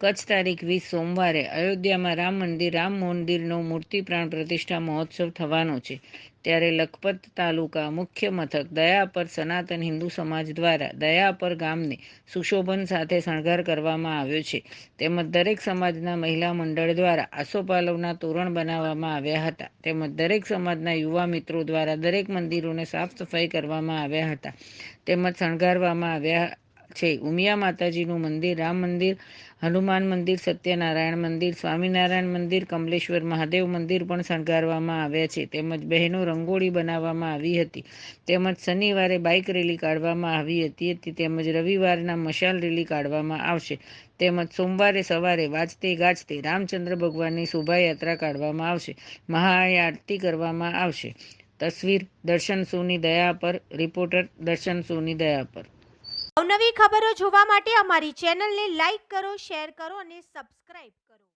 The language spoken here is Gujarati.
કચ્છ તારીખ વીસ સોમવારે અયોધ્યામાં રામ મંદિર, રામ મંદિરનો મૂર્તિ પ્રાણ પ્રતિષ્ઠા મહોત્સવ થવાનો છે. ત્યારે લખપત તાલુકા મુખ્ય મથક દયાપર સનાતન હિન્દુ સમાજ દ્વારા દયાપર ગામને સુશોભન સાથે શણગાર કરવામાં આવ્યો છે. તેમજ દરેક સમાજના મહિલા મંડળ દ્વારા આસોપાલવના તોરણ બનાવવામાં આવ્યા હતા. તેમજ દરેક સમાજના યુવા મિત્રો દ્વારા દરેક મંદિરોને સાફ સફાઈ કરવામાં આવ્યા હતા. તેમજ શણગારવામાં આવ્યા છે. ઉમિયા માતાજીનું મંદિર, રામ મંદિર, હનુમાન મંદિર, સત્યનારાયણ મંદિર, સ્વામિનારાયણ મંદિર, કમલેશ્વર મહાદેવ મંદિર પણ શણગારવામાં આવ્યા છે. તેમજ બહેનો રંગોળી બનાવવામાં આવી હતી. તેમજ શનિવારે બાઇક રેલી કાઢવામાં આવી હતી તેમજ રવિવારના મશાલ રેલી કાઢવામાં આવશે. તેમજ સોમવારે સવારે વાજતે ગાજતે રામચંદ્ર ભગવાનની શોભાયાત્રા કાઢવામાં આવશે. મહાઆરતી કરવામાં આવશે. તસવીર દર્શન સોની દયા પર, રિપોર્ટર દર્શન સોની દયા પર. અવનવી ખબરો જોવા માટે અમારી ચેનલને લાઈક કરો શેર કરો અને સબસ્ક્રાઇબ કરો.